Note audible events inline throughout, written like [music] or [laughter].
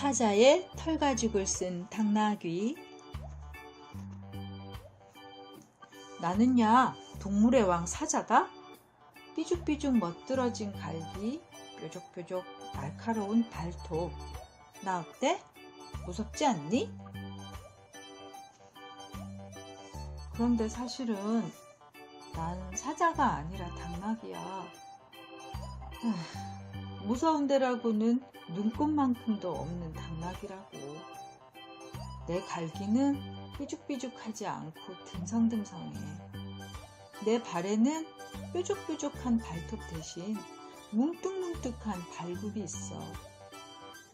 사자의 털가죽을 쓴 당나귀 나는야 동물의 왕 사자다 삐죽삐죽 멋들어진 갈기 뾰족뾰족 날카로운 발톱 나 어때? 무섭지 않니? 그런데 사실은 난 사자가 아니라 당나귀야 후, 무서운 데라고는 눈꽃만큼도 없는 당나귀라고. 내 갈기는 삐죽삐죽하지 않고 듬성듬성해. 내 발에는 뾰족뾰족한 발톱 대신 뭉뚝뭉뚝한 발굽이 있어.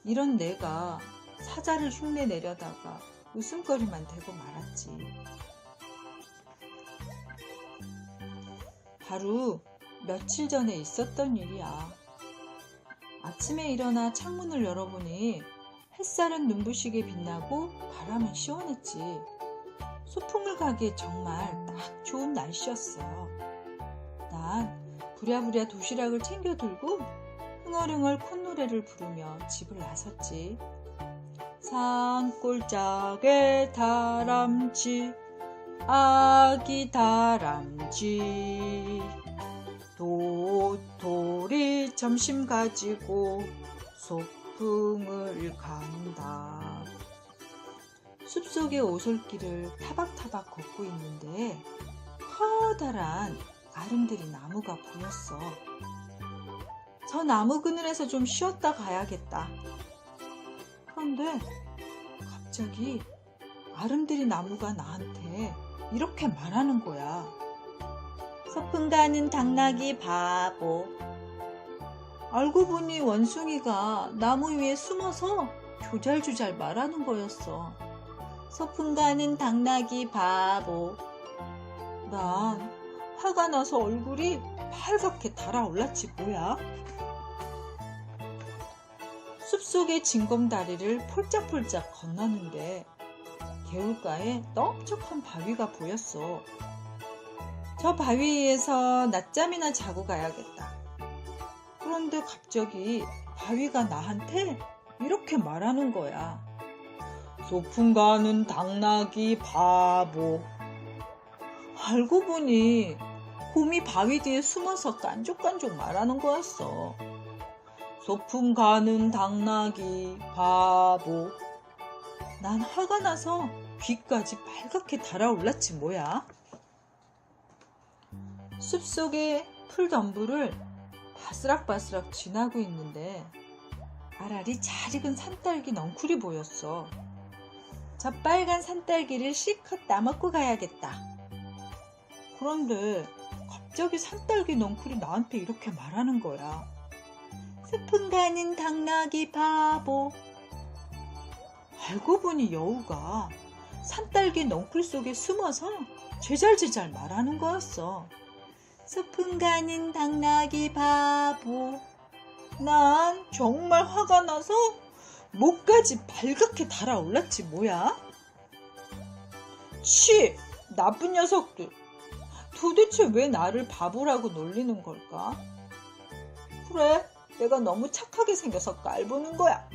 이런 내가 사자를 흉내 내려다가 웃음거리만 되고 말았지. 바로 며칠 전에 있었던 일이야. 아침에 일어나 창문을 열어보니 햇살은 눈부시게 빛나고 바람은 시원했지. 소풍을 가기에 정말 딱 좋은 날씨였어. 난 부랴부랴 도시락을 챙겨 들고 흥얼흥얼 콧노래를 부르며 집을 나섰지. 산골짜기에 다람쥐 아기 다람쥐 도토리 점심 가지고 소풍을 간다. 숲속의 오솔길을 타박타박 걷고 있는데 커다란 아름드리 나무가 보였어. 저 나무 그늘에서 좀 쉬었다 가야겠다. 그런데 갑자기 아름드리 나무가 나한테 이렇게 말하는 거야. 소풍 가는 당나귀 바보. 알고 보니 원숭이가 나무 위에 숨어서 조잘조잘 말하는 거였어. 소풍 가는 당나귀 바보. 난 화가 나서 얼굴이 빨갛게 달아올랐지 뭐야. 숲속의 징검다리를 폴짝폴짝 건너는데 개울가에 넓적한 바위가 보였어. 저 바위에서 낮잠이나 자고 가야겠다. 그런데 갑자기 바위가 나한테 이렇게 말하는 거야. 소풍 가는 당나귀 바보. 알고 보니 곰이 바위 뒤에 숨어서 깐족깐족 말하는 거였어. 소풍 가는 당나귀 바보. 난 화가 나서 귀까지 빨갛게 달아올랐지 뭐야. 숲속의 풀덤불을 바스락바스락 지나고 있는데 알알이 잘 익은 산딸기 넝쿨이 보였어. 저 빨간 산딸기를 실컷 따먹고 가야겠다. 그런데 갑자기 산딸기 넝쿨이 나한테 이렇게 말하는 거야. 스푼 가는 당나귀 바보. 알고 보니 여우가 산딸기 넝쿨 속에 숨어서 제잘제잘 말하는 거였어. 소풍 가는 당나귀 바보. 난 정말 화가 나서 목까지 발갛게 달아올랐지 뭐야? 치! 나쁜 녀석들. 도대체 왜 나를 바보라고 놀리는 걸까? 그래, 내가 너무 착하게 생겨서 깔보는 거야.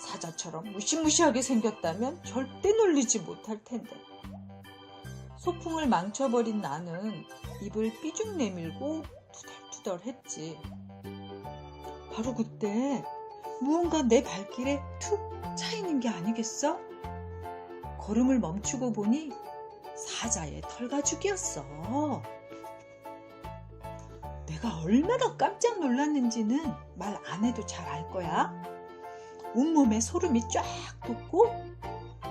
사자처럼 무시무시하게 생겼다면 절대 놀리지 못할 텐데. 소풍을 망쳐버린 나는 입을 삐죽 내밀고 투덜투덜 했지. 바로 그때 무언가 내 발길에 툭 차이는 게 아니겠어? 걸음을 멈추고 보니 사자의 털가죽이었어. 내가 얼마나 깜짝 놀랐는지는 말 안 해도 잘 알 거야. 온몸에 소름이 쫙 돋고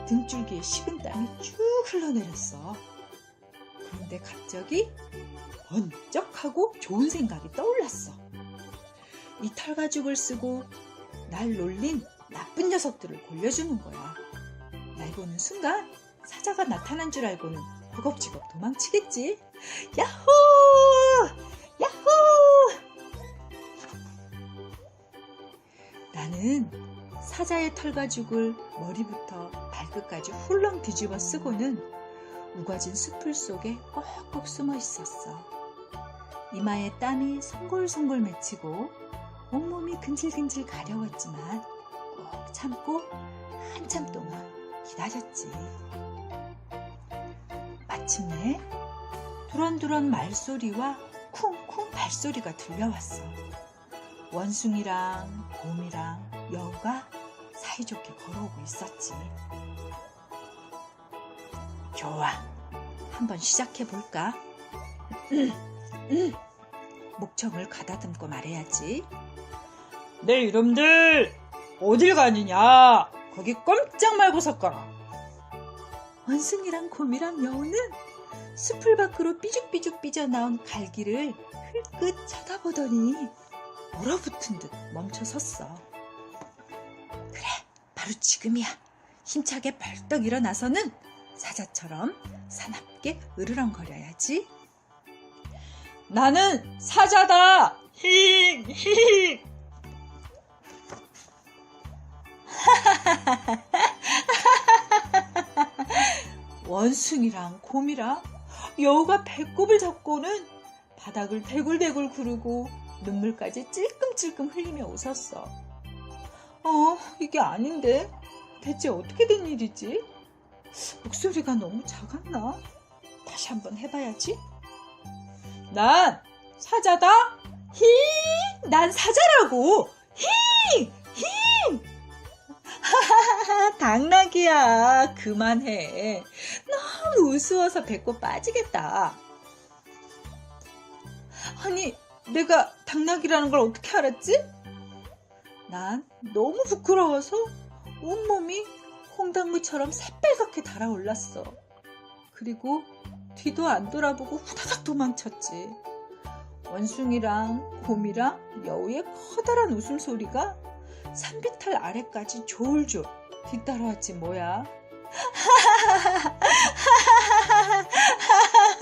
등줄기에 식은 땀이 쭉 흘러내렸어. 그런데 갑자기 번쩍하고 좋은 생각이 떠올랐어. 이 털가죽을 쓰고 날 놀린 나쁜 녀석들을 골려주는 거야. 날 보는 순간 사자가 나타난 줄 알고는 허겁지겁 도망치겠지. 야호! 야호! 나는 사자의 털가죽을 머리부터 발끝까지 훌렁 뒤집어 쓰고는 우거진 숲풀 속에 꼭꼭 숨어 있었어. 이마에 땀이 송골송골 맺히고 온몸이 근질근질 가려웠지만 꼭꾹 참고 한참 동안 기다렸지. 마침내 두런두런 말소리와 쿵쿵 발소리가 들려왔어. 원숭이랑 곰이랑 여우가 사이좋게 걸어오고 있었지. 좋아. 한번 시작해 볼까? [clears throat] 목청을 가다듬고 말해야지. 네, 이놈들! 어딜 가느냐? 거기 꼼짝 말고 섰거라. 원숭이랑 곰이랑 여우는 숲을 밖으로 삐죽삐죽 삐져나온 갈기를 흘끗 쳐다보더니 얼어붙은 듯 멈춰 섰어. 그래, 바로 지금이야. 힘차게 벌떡 일어나서는 사자처럼 사납게 으르렁거려야지. 나는 사자다! 힝! 힝! [laughs] 원숭이랑 곰이랑 여우가 배꼽을 잡고는 바닥을 대굴대굴 구르고 눈물까지 찔끔찔끔 흘리며 웃었어. 어, 이게 아닌데? 대체 어떻게 된 일이지? 목소리가 너무 작았나? 다시 한번 해봐야지. 난 사자다. 히! 난 사자라고. 히! 히! 하하하, 당나귀야. 그만해. 너무 우스워서 배꼽 빠지겠다. 아니, 내가 당나귀라는 걸 어떻게 알았지? 난 너무 부끄러워서 온몸이 홍당무처럼 새빨갛게 달아올랐어. 그리고 뒤도 안 돌아보고 후다닥 도망쳤지. 원숭이랑 곰이랑 여우의 커다란 웃음소리가 산비탈 아래까지 졸졸 뒤따라왔지 뭐야. [laughs]